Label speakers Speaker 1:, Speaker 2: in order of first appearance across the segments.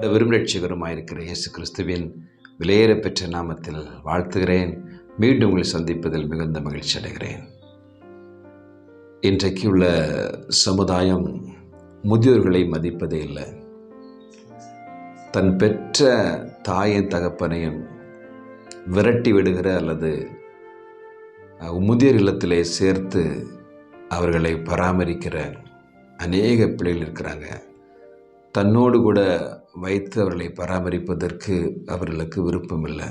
Speaker 1: ஆண்டவரும் ரட்சிகரமாயிருக்கிற இயேசு கிறிஸ்துவின் விலையேற பெற்ற நாமத்தில் வாழ்த்துகிறேன். மீண்டும் உங்களை சந்திப்பதில் மிகுந்த மகிழ்ச்சி அடைகிறேன். இன்றைக்கு உள்ள சமுதாயம் முதியோர்களை மதிப்பதே இல்லை. தன் பெற்ற தாயின் தகப்பனையும் விரட்டி விடுகிற அல்லது முதியோர் இல்லத்திலே சேர்த்து அவர்களை பராமரிக்கிற அநேக பிள்ளைகள் இருக்கிறாங்க. தன்னோடு கூட வைத்து அவர்களை பராமரிப்பதற்கு அவர்களுக்கு விருப்பமில்லை.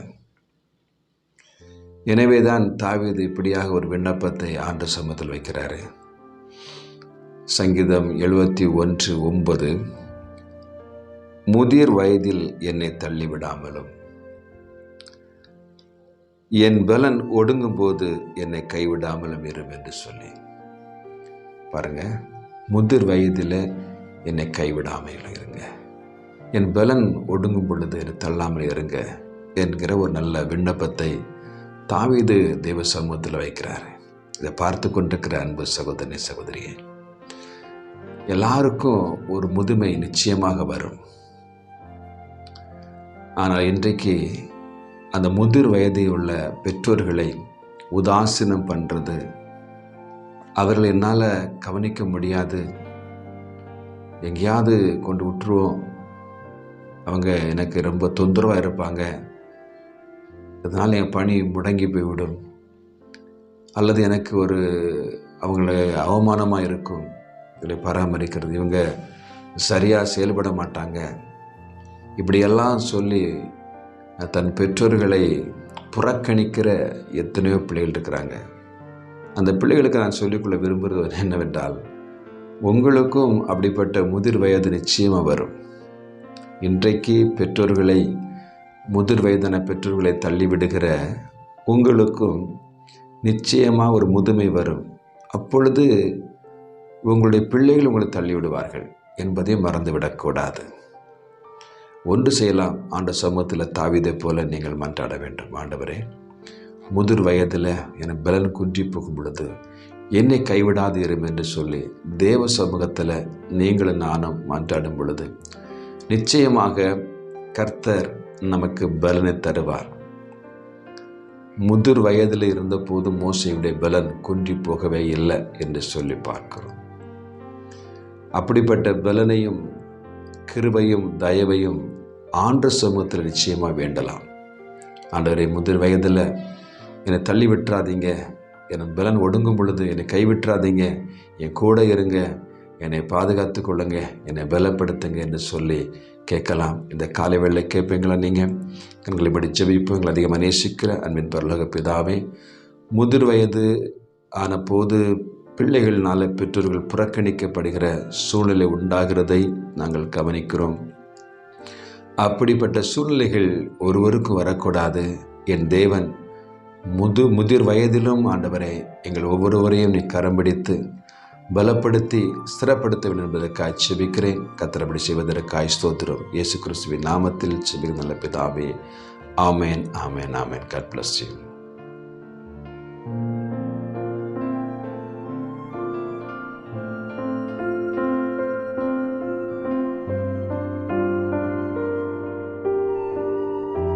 Speaker 1: எனவேதான் எனவே தான் தாவீது இப்படியாக ஒரு விண்ணப்பத்தை ஆண்டு சமத்தில் வைக்கிறாரு. சங்கீதம் எழுபத்தி ஒன்று ஒன்பது முதிர் வயதில் என்னை தள்ளிவிடாமலும் என் பலன் ஒடுங்கும் போது என்னை கைவிடாமலும் இரும் என்று சொல்லி. பாருங்க முதிர் வயதில் என்னை கைவிடாமல் இருங்க. என் பலன் ஒடுங்கும் பொழுது என்னை தள்ளாமல் இருங்க என்கிற ஒரு நல்ல விண்ணப்பத்தை தாவீது தெய்வ சமூகத்தில் வைக்கிறார். இதை பார்த்து கொண்டிருக்கிற அன்பு சகோதரி சகோதரியே எல்லாருக்கும் ஒரு முதுமை நிச்சயமாக வரும். ஆனால் இன்றைக்கு அந்த முதிர் வயதில் உள்ள பெற்றோர்களை உதாசீனம் பண்ணுறது அவர்கள் என்னால் கவனிக்க முடியாது. எங்கேயாவது கொண்டு விட்டுருவோம். அவங்க எனக்கு ரொம்ப தொந்தரவாக இருப்பாங்க. இதனால் என் பணி முடங்கி போய்விடும். அல்லது எனக்கு ஒரு அவங்கள அவமானமாக இருக்கும். இதை பராமரிக்கிறது. இவங்க சரியாக செயல்பட மாட்டாங்க. இப்படியெல்லாம் சொல்லி தன் பெற்றோர்களை புறக்கணிக்கிற எத்தனையோ பிள்ளைகள் இருக்கிறாங்க. அந்த பிள்ளைகளுக்கு நான் சொல்லிக்கொள்ள விரும்புகிறது என்னவென்றால் உங்களுக்கும் அப்படிப்பட்ட முதிர் வயது நிச்சயமாக வரும். இன்றைக்கு பெற்றோர்களை முதிர் வயதான பெற்றோர்களை தள்ளிவிடுகிற உங்களுக்கும் நிச்சயமாக ஒரு முதுமை வரும். அப்பொழுது உங்களுடைய பிள்ளைகள் உங்களை தள்ளிவிடுவார்கள் என்பதையும் மறந்துவிடக்கூடாது. ஒன்று செய்யலாம். ஆண்ட சமூகத்தில் தாவிதை போல நீங்கள் மன்றாட வேண்டும். ஆண்டவரே முதிர் வயதில் என பலன் குன்றி போகும் பொழுது என்னை கைவிடாதீரும் என்று சொல்லி தேவ சமூகத்தில் நீங்களும் நானும் மன்றாடும் பொழுது நிச்சயமாக கர்த்தர் நமக்கு பலனை தருவார். முதிர் வயதில் இருந்தபோது மோசையுடைய பலன் குன்றி போகவே இல்லை என்று சொல்லி பார்க்கிறோம். அப்படிப்பட்ட பலனையும் கிருபையும் தயவையும் ஆண்ட சமூகத்தில் நிச்சயமாக வேண்டலாம். ஆண்டவரை முதிர் வயதில் என்னை தள்ளி விட்டுறாதீங்க. என் பலன் ஒடுங்கும் பொழுது என்னை கைவிட்டுறாதீங்க. என் கூட இருங்க. என்னை பாதுகாத்து கொள்ளுங்க. என்னை பலப்படுத்துங்க என்று சொல்லி கேட்கலாம். இந்த காலை வேளை கேட்பீங்களா நீங்கள் எங்களை இப்படி ஜெபிப்பு எங்களை அதிகமாக நேசிக்கிற அன்பின் பரலோக பிதாவே முதிர் வயது ஆன போது பிள்ளைகள்னால பெற்றோர்கள் புறக்கணிக்கப்படுகிற சூழ்நிலை உண்டாகிறதை நாங்கள் கவனிக்கிறோம். அப்படிப்பட்ட சூழ்நிலைகள் ஒருவருக்கும் வரக்கூடாது. என் தேவன் முது முதிர் வயதிலும் ஆண்டவரை எங்கள் ஒவ்வொருவரையும் நீ கரம் பிடித்து பலப்படுத்தி ஸ்திரப்படுத்த வேண்டும் என்பதற்காய் செபிக்கிறேன் கத்திரப்படி செய்வதற்காய் ஸ்தோத்திரம். இயேசு கிறிஸ்துவின் நாமத்தில் செபிக்கிற நல்ல பிதாவே. ஆமேன் ஆமேன் ஆமேன். God bless you